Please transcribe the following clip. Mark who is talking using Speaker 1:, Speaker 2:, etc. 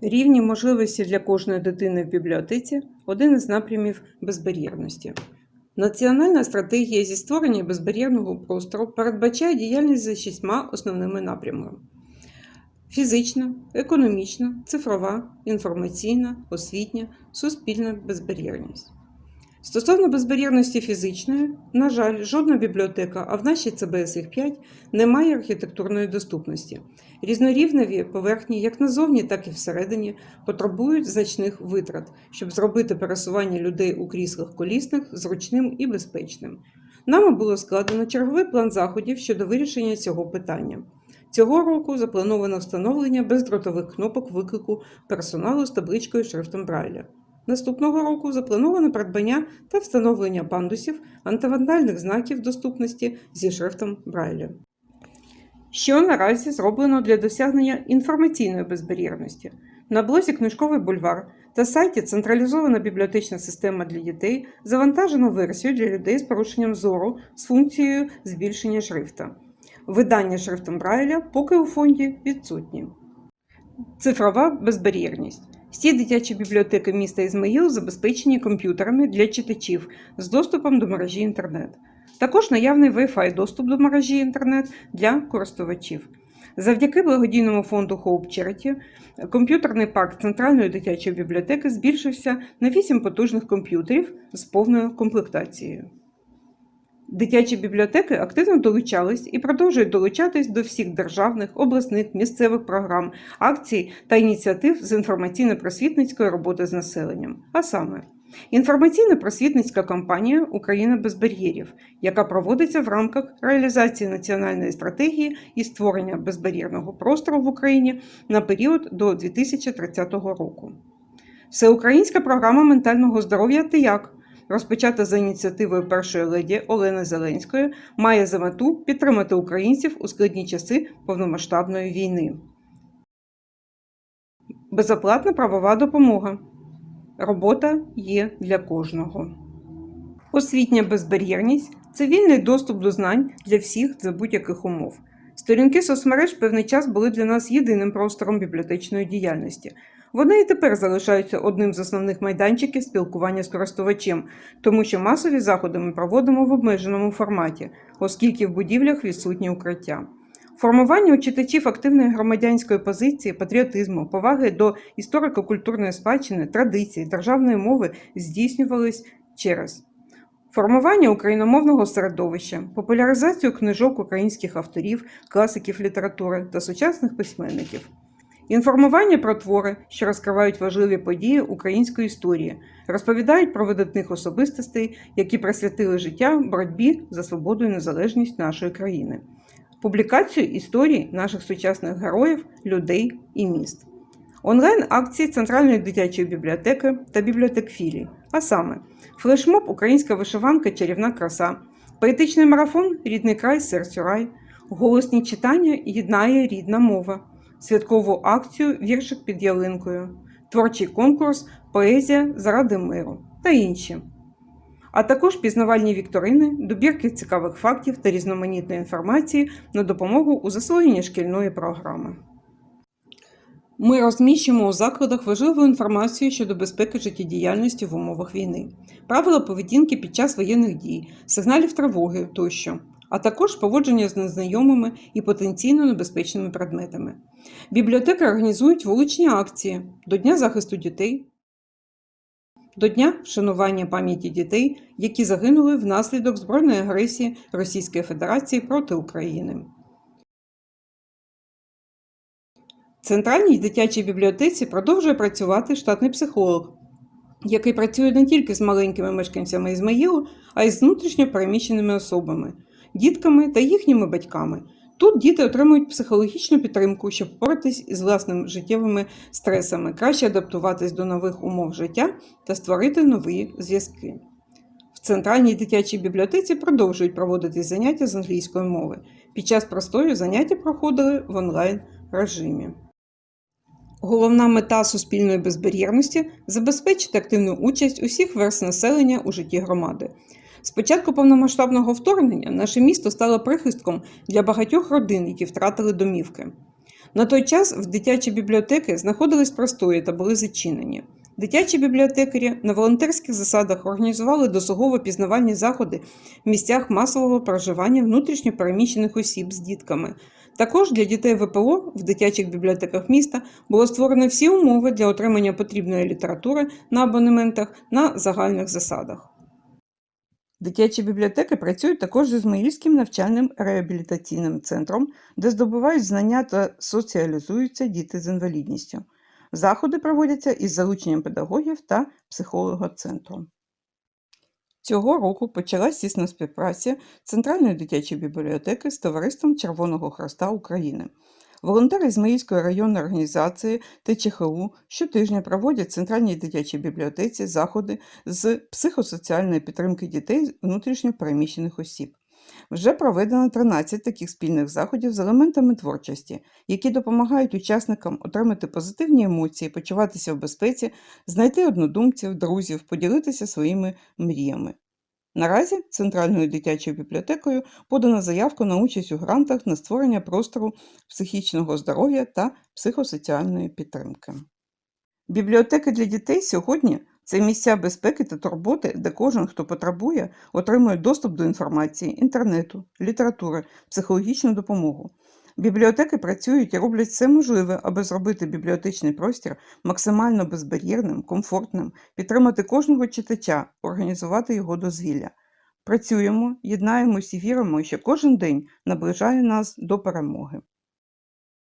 Speaker 1: Рівні можливості для кожної дитини в бібліотеці один із напрямів безбар'єрності. Національна стратегія зі створення безбар'єрного простору передбачає діяльність за шістьма основними напрямами: фізична, економічна, цифрова, інформаційна, освітня, суспільна безбар'єрність. Стосовно безбар'єрності фізичної, на жаль, жодна бібліотека, а в нашій ЦБС їх 5, не має архітектурної доступності. Різнорівневі поверхні, як назовні, так і всередині, потребують значних витрат, щоб зробити пересування людей у кріслах колісних зручним і безпечним. Нами було складено черговий план заходів щодо вирішення цього питання. Цього року заплановано встановлення бездротових кнопок виклику персоналу з табличкою шрифтом Брайля. Наступного року заплановано придбання та встановлення пандусів антивандальних знаків доступності зі шрифтом Брайля. Що наразі зроблено для досягнення інформаційної безбар'єрності? На блозі Книжковий бульвар та сайті Централізована бібліотечна система для дітей завантажено версію для людей з порушенням зору з функцією збільшення шрифта. Видання шрифтом Брайля поки у фонді відсутні. Цифрова безбар'єрність. Всі дитячі бібліотеки міста Ізмаїл забезпечені комп'ютерами для читачів з доступом до мережі інтернет. Також наявний Wi-Fi доступ до мережі інтернет для користувачів. Завдяки благодійному фонду Hope Charity комп'ютерний парк Центральної дитячої бібліотеки збільшився на 8 потужних комп'ютерів з повною комплектацією. Дитячі бібліотеки активно долучались і продовжують долучатись до всіх державних, обласних, місцевих програм, акцій та ініціатив з інформаційно-просвітницької роботи з населенням. А саме, інформаційно-просвітницька кампанія Україна без бар'єрів, яка проводиться в рамках реалізації національної стратегії і створення безбар'єрного простору в Україні на період до 2030 року. Всеукраїнська програма ментального здоров'я «Тияк» розпочата за ініціативою першої леді Олени Зеленської, має за мету підтримати українців у складні часи повномасштабної війни. Безоплатна правова допомога. Робота є для кожного. Освітня безбар'єрність це вільний доступ до знань для всіх за будь-яких умов. Сторінки соцмереж певний час були для нас єдиним простором бібліотечної діяльності. Вони і тепер залишаються одним з основних майданчиків спілкування з користувачем, тому що масові заходи ми проводимо в обмеженому форматі, оскільки в будівлях відсутні укриття. Формування у читачів активної громадянської позиції, патріотизму, поваги до історико-культурної спадщини, традицій, державної мови здійснювались через формування україномовного середовища, популяризацію книжок українських авторів, класиків літератури та сучасних письменників. Інформування про твори, що розкривають важливі події української історії, розповідають про видатних особистостей, які присвятили життя боротьбі за свободу і незалежність нашої країни, публікацію історій наших сучасних героїв, людей і міст, онлайн акції Центральної дитячої бібліотеки та бібліотек філій, а саме флешмоб Українська вишиванка. Чарівна краса, поетичний марафон Рідний край. Серцю рай, голосні читання. Єднає рідна мова святкову акцію Віршик під ялинкою, творчий конкурс Поезія заради миру та інші. А також пізнавальні вікторини, добірки цікавих фактів та різноманітної інформації на допомогу у засвоєнні шкільної програми. Ми розміщуємо у закладах важливу інформацію щодо безпеки життєдіяльності в умовах війни, правила поведінки під час воєнних дій, сигналів тривоги тощо, а також поводження з незнайомими і потенційно небезпечними предметами. Бібліотеки організують вуличні акції до Дня захисту дітей, до Дня вшанування пам'яті дітей, які загинули внаслідок збройної агресії Російської Федерації проти України. В Центральній дитячій бібліотеці продовжує працювати штатний психолог, який працює не тільки з маленькими мешканцями Ізмаїлу, а й з внутрішньо переміщеними особами, дітками та їхніми батьками. Тут діти отримують психологічну підтримку, щоб впоратись із власними життєвими стресами, краще адаптуватись до нових умов життя та створити нові зв'язки. В центральній дитячій бібліотеці продовжують проводити заняття з англійської мови. Під час простою заняття проходили в онлайн режимі. Головна мета суспільної безбар'єрності забезпечити активну участь усіх верст населення у житті громади. З початку повномасштабного вторгнення наше місто стало прихистком для багатьох родин, які втратили домівки. На той час в дитячі бібліотеки знаходились простої та були зачинені. Дитячі бібліотекарі на волонтерських засадах організували досугово пізнавальні заходи в місцях масового проживання внутрішньо переміщених осіб з дітками. Також для дітей ВПО в дитячих бібліотеках міста було створено всі умови для отримання потрібної літератури на абонементах на загальних засадах. Дитячі бібліотеки працюють також з Ізмаїльським навчальним реабілітаційним центром, де здобувають знання та соціалізуються діти з інвалідністю. Заходи проводяться із залученням педагогів та психолога центру. Цього року почалась тісна співпраця Центральної дитячої бібліотеки з Товариством Червоного Хреста України. Волонтери Ізмаїльської районної організації ТЧХУ щотижня проводять в Центральній дитячій бібліотеці заходи з психосоціальної підтримки дітей внутрішньо переміщених осіб. Вже проведено 13 таких спільних заходів з елементами творчості, які допомагають учасникам отримати позитивні емоції, почуватися в безпеці, знайти однодумців, друзів, поділитися своїми мріями. Наразі Центральною дитячою бібліотекою подана заявка на участь у грантах на створення простору психічного здоров'я та психосоціальної підтримки. Бібліотеки для дітей сьогодні це місця безпеки та турботи, де кожен, хто потребує, отримує доступ до інформації, інтернету, літератури, психологічну допомогу. Бібліотеки працюють і роблять все можливе, аби зробити бібліотечний простір максимально безбар'єрним, комфортним, підтримати кожного читача, організувати його дозвілля. Працюємо, єднаємось і віримо, що кожен день наближає нас до перемоги.